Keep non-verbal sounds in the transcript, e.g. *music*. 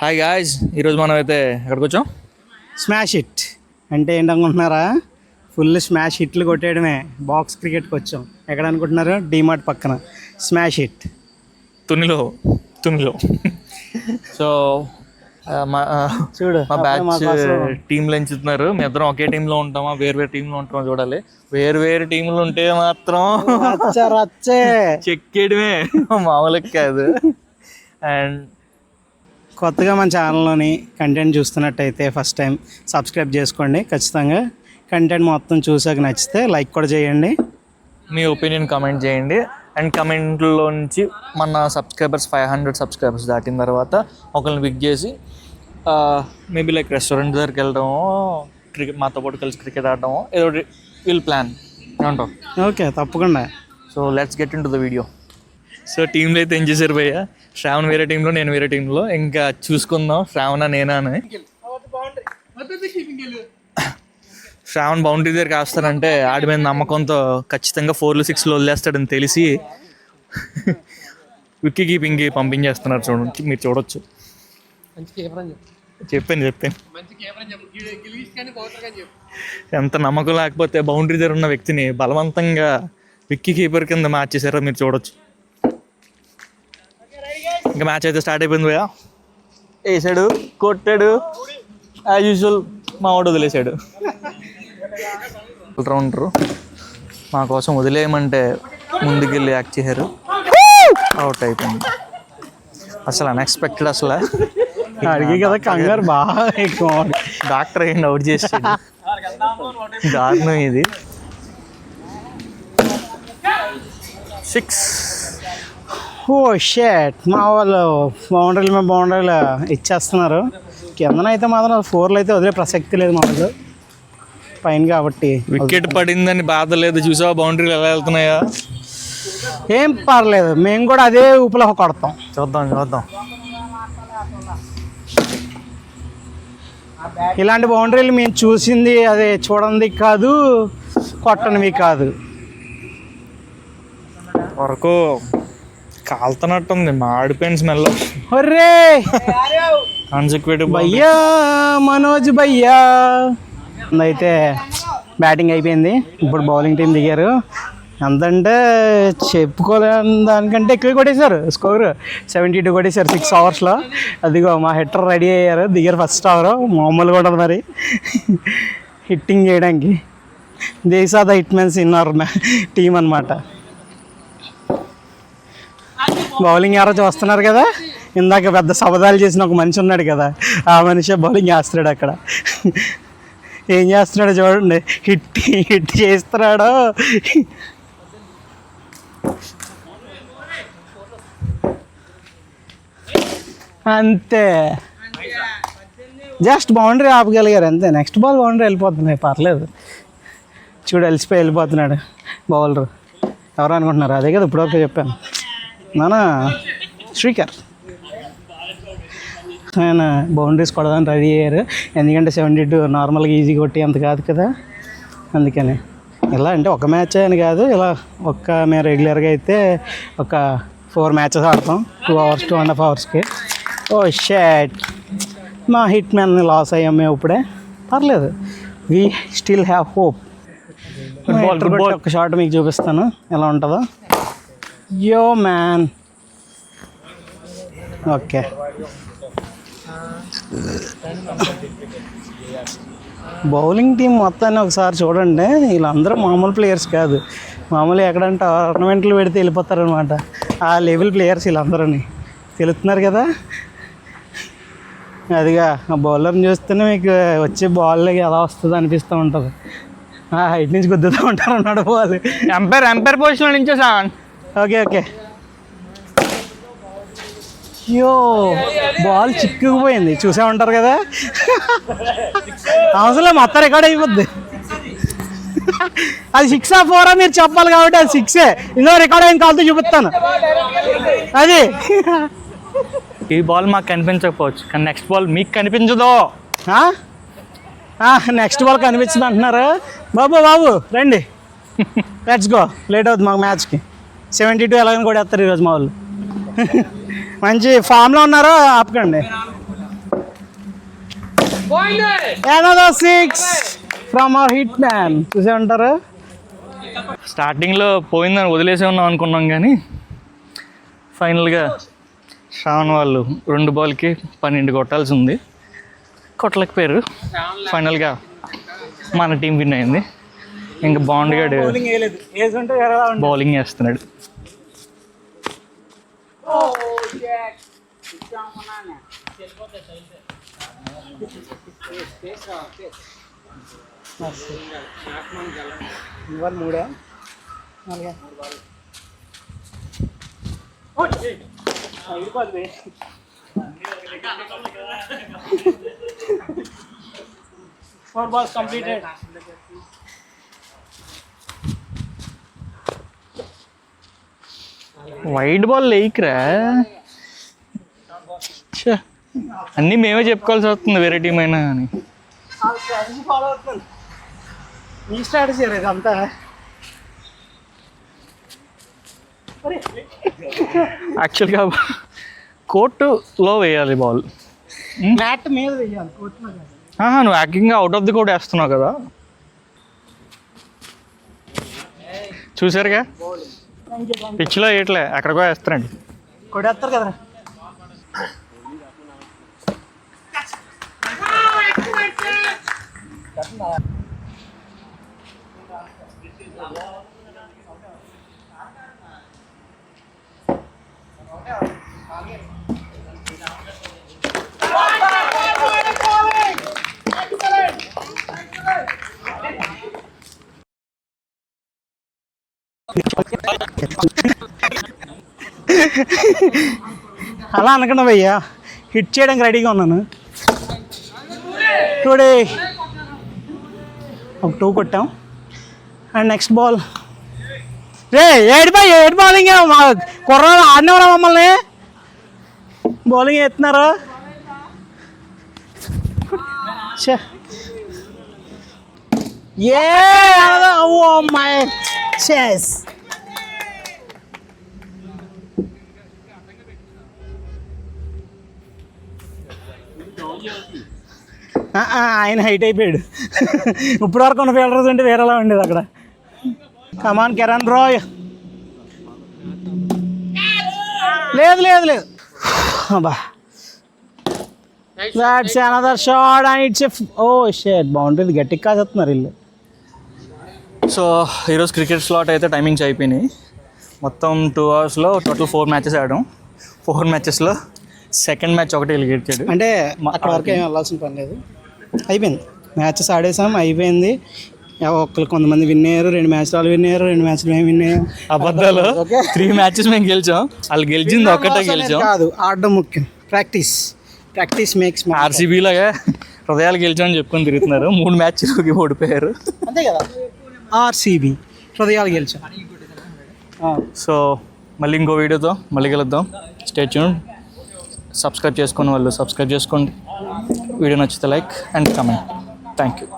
Hi guys ఈరోజు మనం అయితే ఎక్కడికి వచ్చాం? స్మాష్ హిట్ అంటే ఏంటనుకుంటున్నారా? ఫుల్ స్మాష్ హిట్లు కొట్టేయడమే. బాక్స్ క్రికెట్కి వచ్చాం. ఎక్కడ అనుకుంటున్నారు డీమార్ట్ పక్కన. స్మాష్ హిట్ తునిలో తునిలో. సో మా చూడు మా బ్యాచ్ టీంలు ఎంచుతున్నారు మీ ఇద్దరం ఒకే టీంలో ఉంటామా? వేరు వేరు టీంలో ఉంటామా చూడాలి. వేరు వేరు టీంలు ఉంటే మాత్రం రచ్చే చెక్కేయడమే. మామూలుగా కాదు. అండ్ కొత్తగా మన ఛానల్లోని కంటెంట్ చూస్తున్నట్టయితే ఫస్ట్ టైం సబ్స్క్రైబ్ చేసుకోండి. ఖచ్చితంగా కంటెంట్ మొత్తం చూసాక నచ్చితే లైక్ కూడా చేయండి. మీ ఒపీనియన్ కమెంట్ చేయండి. అండ్ కమెంట్లో నుంచి మన సబ్స్క్రైబర్స్ ఫైవ్ హండ్రెడ్ సబ్స్క్రైబర్స్ దాటిన తర్వాత ఒకరిని పిక్ చేసి మేబీ లైక్ రెస్టారెంట్ దగ్గరికి వెళ్ళడమో క్రికెట్ మాతో పాటు కలిసి క్రికెట్ ఆడడమో ఏదో విల్ ప్లాన్ ఏమంటావు? ఓకే తప్పకుండా. So let's get into the video so టీంలో అయితే ఏం చేశారు భయ్య? శ్రావణ్ వేరే టీంలో నేను వేరే టీంలో ఇంకా చూసుకుందాం శ్రావణ నేనా అని. శ్రావణ్ బౌండరీ దగ్గర కాస్తానంటే ఆడి మీద నమ్మకంతో ఖచ్చితంగా ఫోర్లు సిక్స్లు వదిలేస్తాడని తెలిసి విక్కీ కీపింగ్కి పంపించేస్తున్నారు చూడండి మీరు చూడొచ్చు. చెప్పాను చెప్పాను. ఎంత నమ్మకం లేకపోతే బౌండరీ దగ్గర ఉన్న వ్యక్తిని బలవంతంగా విక్కీ కీపర్ కింద మార్చేశారో మీరు చూడొచ్చు. ఇంకా మ్యాచ్ అయితే స్టార్ట్ అయిపోయింది భయ్యా. వేసాడు కొట్టాడు. యాజ్ యూజువల్ మా వాడు వదిలేశాడు రౌండరు మా కోసం వదిలేయమంటే ముందుకెళ్ళి యాక్ట్ చేశారు. అవుట్ అయిపోయింది. అసలు అన్ఎక్స్పెక్టెడ్ అసలు. అడిగి కదా కంగారు బాగా ఎక్కువ. డాక్టర్ అయ్యింది అవుట్ చేసాడు దారుణం ఇది. సిక్స్ ఓ షేట్ మా వాళ్ళు బౌండరీలు మేము బౌండరీలు ఇచ్చేస్తున్నారు. కిందనైతే మాత్రం ఫోర్లు అయితే వదిలే ప్రసక్తి లేదు మా వాళ్ళు. పైన కాబట్టి. వికెట్ పడిందని బాధ లేదు. చూసావా బౌండరీలు ఎలా వెళ్తున్నాయా? ఏం పర్లేదు. మేము కూడా అదే ఊపిలో కొడతాం. చూద్దాం చూద్దాం. ఇలాంటి బౌండరీలు మేము చూసింది అదే చూడండి కాదు కొట్టనివి కాదు. వరకు కాలుతున్నట్టుంది మాడిపోయిన స్మెల్. ఒర్రే! భయ్యా మనోజ్ భయ్యా. అయితే బ్యాటింగ్ అయిపోయింది. ఇప్పుడు బౌలింగ్ టీం దిగారు. ఎంతంటే చెప్పుకోలేని దానికంటే ఎక్కువ కొట్టేశారు. స్కోర్ సెవెంటీ టూ కొట్టేశారు సిక్స్ అవర్స్లో. అదిగో మా హిట్టర్ రెడీ అయ్యారు. దిగారు ఫస్ట్ అవర్ మామూలుగా ఉండదు మరి. హిట్టింగ్ చేయడానికి. దేశాద హిట్ మెన్స్ ఇన్నారు టీం అనమాట బౌలింగ్ ఎవరో చూస్తున్నారు కదా? ఇందాక పెద్ద శబదాలు చేసిన ఒక మనిషి ఉన్నాడు కదా. ఆ మనిషి బౌలింగ్ చేస్తున్నాడు అక్కడ. ఏం చేస్తున్నాడు చూడండి. హిట్ హిట్ చేస్తున్నాడు. అంతే. జస్ట్ బౌండరీ ఆపగలిగారు అంతే. నెక్స్ట్ బాల్ బౌండరీ వెళ్ళిపోతున్నాయి పర్లేదు. చూడు వెళ్ళిపోయి వెళ్ళిపోతున్నాడు బౌలర్. ఎవరు అనుకుంటున్నారు? అదే కదా ఇప్పటివరకు చెప్పాను. నానా శ్రీకర్. ఆయన బౌండరీస్ కొడదాని రెడీ అయ్యారు. ఎందుకంటే సెవెంటీ టూ నార్మల్గా ఈజీ కొట్టి అంత కాదు కదా. అందుకని. ఇలా అంటే ఒక మ్యాచ్ అని కాదు ఇలా ఒక్క మేము రెగ్యులర్గా అయితే ఒక ఫోర్ మ్యాచెస్ ఆడతాం. Two hours two and half అవర్స్కి ఓ షాట్ మా హిట్ మ్యాన్ని లాస్ అయ్యాం మేము ఇప్పుడే. పర్లేదు. వీ స్టిల్ హ్యావ్ హోప్ ఒక షాట్ మీకు చూపిస్తాను. ఎలా ఉంటుందో. Yo man okay bowling team మొత్తాన్ని ఒకసారి చూడండి. వీళ్ళందరూ మామూలు ప్లేయర్స్ కాదు. మామూలు ఎక్కడంటే టోర్నమెంట్లు పెడితే వెళ్ళిపోతారనమాట ఆ లెవెల్ ప్లేయర్స్ వీళ్ళందరూ తెలుస్తున్నారు కదా? అదిగా ఆ బౌలర్ని చూస్తేనే మీకు వచ్చే బాల్లోకి ఎలా వస్తుందో అనిపిస్తూ ఉంటుంది. ఆ హైట్ నుంచి గుద్దుతూ ఉంటారు అన్నాడు బాల్ ఎంపైర్ ఎంపైర్ పొజిషన్ నుంచే సార్. Okay okay. అయ్యో బాల్ చిక్కుకుపోయింది. చూసే ఉంటారు కదా అవసరం మొత్తం రికార్డ్ అయిపోద్ది. అది సిక్స్ ఆ ఫోరా మీరు చెప్పాలి కాబట్టి అది సిక్సే ఇందులో రికార్డ్ అయిన కాల్తో చూపిస్తాను. అది. ఈ బాల్ మాకు కనిపించకపోవచ్చు. కానీ నెక్స్ట్ బాల్ మీకు కనిపించదు. నెక్స్ట్ బాల్ కనిపించింది అంటున్నారు. బాబు బాబు రండి. లెట్స్ గో లేట్ అవుతుంది మాకు మ్యాచ్కి సెవెంటీ టూ ఎలాగని కూడా వేస్తారు ఈరోజు మా వాళ్ళు. *laughs* మంచి ఫామ్లో ఉన్నారో ఆపకండి. Six from our hit man చూసే ఉంటారు స్టార్టింగ్లో పోయిందని వదిలేసే ఉన్నాం అనుకున్నాం కానీ ఫైనల్గా శ్రావణ్ వాళ్ళు రెండు బాల్కి పన్నెండు కొట్టాల్సి ఉంది. కొట్టలేకపోయారు. ఫైనల్గా మన టీం విన్ అయింది. ఇంకా బాండ్ గడ్. బౌలింగ్ వేస్తున్నాడు మూడా? Four balls completed wide ball లేకరా? అన్నీ మేమే చెప్పుకోవాల్సి వస్తుంది వేరే టీం అయినా అని మీ స్ట్రాటజీ ఇదంతా. యాక్చువల్గా కోర్టులో వేయాలి బాల్. మ్యాట్ మీద వెయ్యాలి కోర్టులో నువ్వు యాక్టింగ్గా అవుట్ ఆఫ్ ది కోర్ట్ వేస్తున్నావు కదా. చూసారుగా? పిచ్చిలో వేయట్లే ఎక్కడికో వేస్తారండి. కొడేస్తారు కదరా. అలా అనకుండా భయ్యా హిట్ చేయడానికి రెడీగా ఉన్నాను టుడే ఒక టూ కొట్టాం అండ్ నెక్స్ట్ బాల్ రే ఏడు బాయ్ ఏడు బౌలింగ్ మా కుర్రాలు ఆడినవరా మమ్మల్ని బౌలింగ్ ఎత్తున్నారు ఛే. ఏ ఓ మై చెస్ ఆయన హైట్ అయిపోయాడు. ఇప్పుడు వరకు ఉన్న ఫీల్డర్స్ అంటే వేరేలా ఉండేది అక్కడ. కమాన్ కిరణ్ రాయ్ లేదు లేదు లేదు. అబ్బా. That's another shot and it's a shot బాగుంటుంది గట్టి కాసేస్తున్నారు వీళ్ళు. సో ఈరోజు క్రికెట్ స్లాట్ అయితే టైమింగ్స్ అయిపోయినాయి. మొత్తం టూ అవర్స్లో టోటల్ ఫోర్ మ్యాచెస్ ఆడాం. ఫోర్ మ్యాచెస్లో సెకండ్ మ్యాచ్ ఒకటి గెలిచాడు. అంటే అక్కడ వరకు ఏం వెళ్ళాల్సిన పని లేదు. అయిపోయింది. మ్యాచెస్ ఆడేసాం అయిపోయింది. ఒక్కరు కొంతమంది విన్ అయ్యారు రెండు మ్యాచ్లు వాళ్ళు విన్ అయ్యారు రెండు మ్యాచ్లు మేము విన్ అయ్యాం. అబద్ధాలు. త్రీ మ్యాచెస్ మేము గెలిచాం. వాళ్ళు గెలిచింది ఒక్కటే గెలిచాం. కాదు ఆడడం ముఖ్యం. ప్రాక్టీస్. ప్రాక్టీస్ మేక్స్ ఆర్సీబీ లాగా హృదయాలు గెలిచామని చెప్పుకొని తిరుగుతున్నారు. మూడు మ్యాచ్లకి ఓడిపోయారు. అంతే కదా? ఆర్సీబీ హృదయాలు గెలిచాం. సో మళ్ళీ ఇంకో వీడియోతో మళ్ళీ కలుద్దాం. స్టే ట్యూన్ సబ్స్క్రైబ్ చేసుకుని వాళ్ళు సబ్స్క్రైబ్ చేసుకోండి. వీడియో నచ్చితే like and comment. Thank you